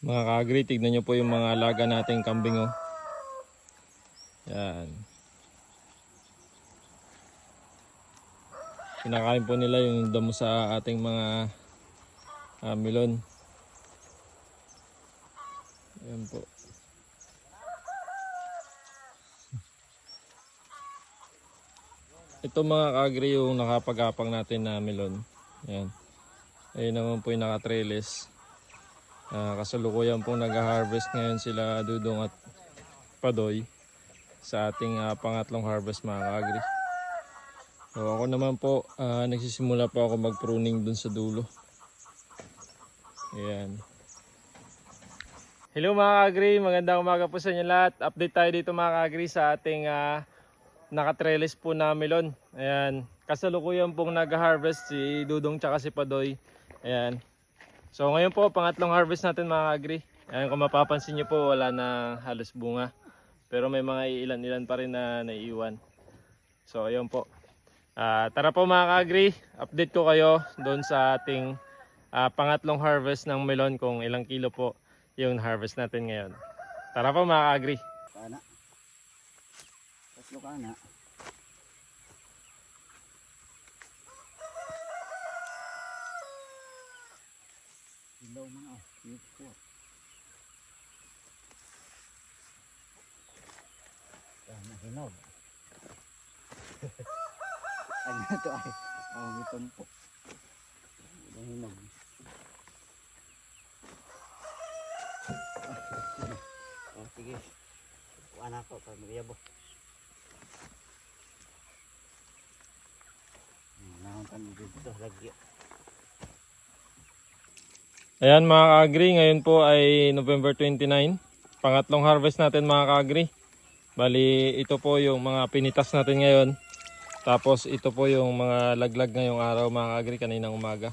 Mga kaagri, tignan nyo po yung mga alaga nating kambing oh. Yan. Kinakain po nila yung damo sa ating mga ah, milon. Yan po. Ito mga kaagri yung nakapagapang natin na melon. Yan. Ayun naman po yung nakatrellis. Ah, kasalukuyan pong nag-harvest ngayon sila Dudong at Padoy sa ating ah, pangatlong harvest mga kaagri. So ako naman po, ah, nagsisimula po ako mag-pruning dun sa dulo. Ayan. Hello mga kaagri, magandang umaga po sa inyo lahat. Update tayo dito mga kaagri sa ating ah, nakatrellis po na melon. Ayan. Kasalukuyan pong nag-harvest si Dudong tsaka si Padoy. Ayan. So ngayon po, pangatlong harvest natin mga kaagri. Ayan, kung mapapansin nyo po, wala na halos bunga. Pero may mga ilan-ilan pa rin na naiiwan. So ayun po. Ah, tara po mga kaagri, update ko kayo doon sa ating ah, pangatlong harvest ng melon kung ilang kilo po yung harvest natin ngayon. Tara po mga kaagri. Kana. Tatlo kana. Mga oh. Yung po. Kana hinog. ano to ay? Ang gutom po. Ang hinog. Oh, sige. Kuha na ako para magyabo. Nakakpan mo dito lagi. Ayan mga kaagri, ngayon po ay November 29. Pangatlong harvest natin mga kaagri. Bali, ito po yung mga pinitas natin ngayon. Tapos ito po yung mga laglag ngayong araw mga kaagri kaninang umaga.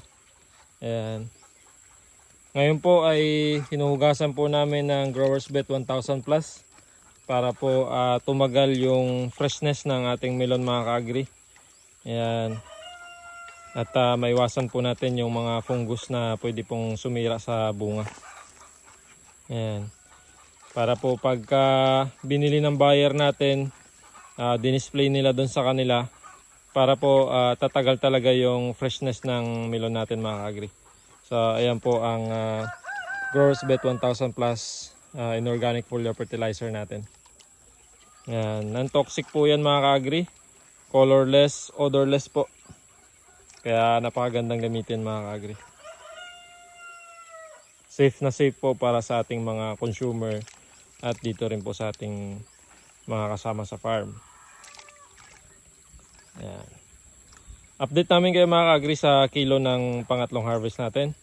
Ayan. Ngayon po ay hinuhugasan po namin ng Growers Bet 1000 Plus para po ah, tumagal yung freshness ng ating melon mga kaagri. Ayan. At ah, maiwasan po natin yung mga fungus na pwede pong sumira sa bunga. Ayan. Para po pagka binili ng buyer natin, ah, dinisplay nila doon sa kanila para po ah, tatagal talaga yung freshness ng melon natin mga agri. So ayan po ang ah, Growers Bet 1000 Plus ah, inorganic foliar fertilizer natin. Ayan. Non-toxic po yan mga kaagri. Colorless, odorless po. Kaya napakagandang gamitin mga kaagri. Safe na safe po para sa ating mga consumer at dito rin po sa ating mga kasama sa farm. Ayan. Update namin kayo mga kaagri sa kilo ng pangatlong harvest natin.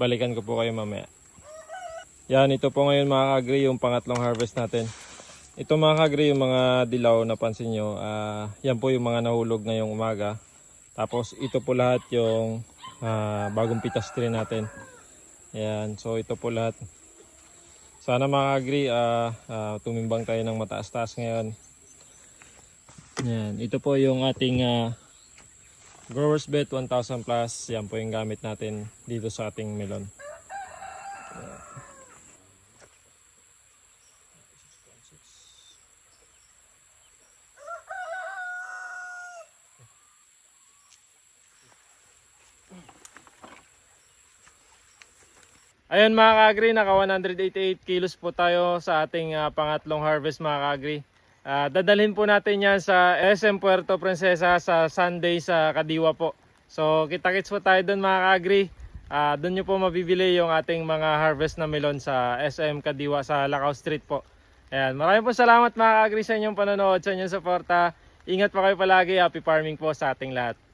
Balikan ko po kayo mamaya. Yan, ito po ngayon mga kaagri yung pangatlong harvest natin. Ito mga kaagri yung mga dilaw na pansin nyo. ah, yan po yung mga nahulog ngayong umaga. Tapos ito po lahat yung ah, bagong pitas tree natin. Ayan, so ito po lahat. Sana mga agri, ah, ah, tumimbang tayo ng mataas-taas ngayon. Ayan, ito po yung ating ah, Growers Bet 1000 Plus. Yan po yung gamit natin dito sa ating melon. Ayan. Ayun mga kaagri, naka 188 kilos po tayo sa ating ah, pangatlong harvest mga kaagri. Ah, dadalhin po natin yan sa SM Puerto Princesa sa Sunday sa Kadiwa po. So kita-kits po tayo doon mga kaagri. Ah, doon nyo po mabibili yung ating mga harvest na melon sa SM Kadiwa sa Lacao Street po. Ayan, maraming po salamat mga kaagri sa inyong panonood, sa inyong suporta. Ingat po kayo palagi. Happy farming po sa ating lahat.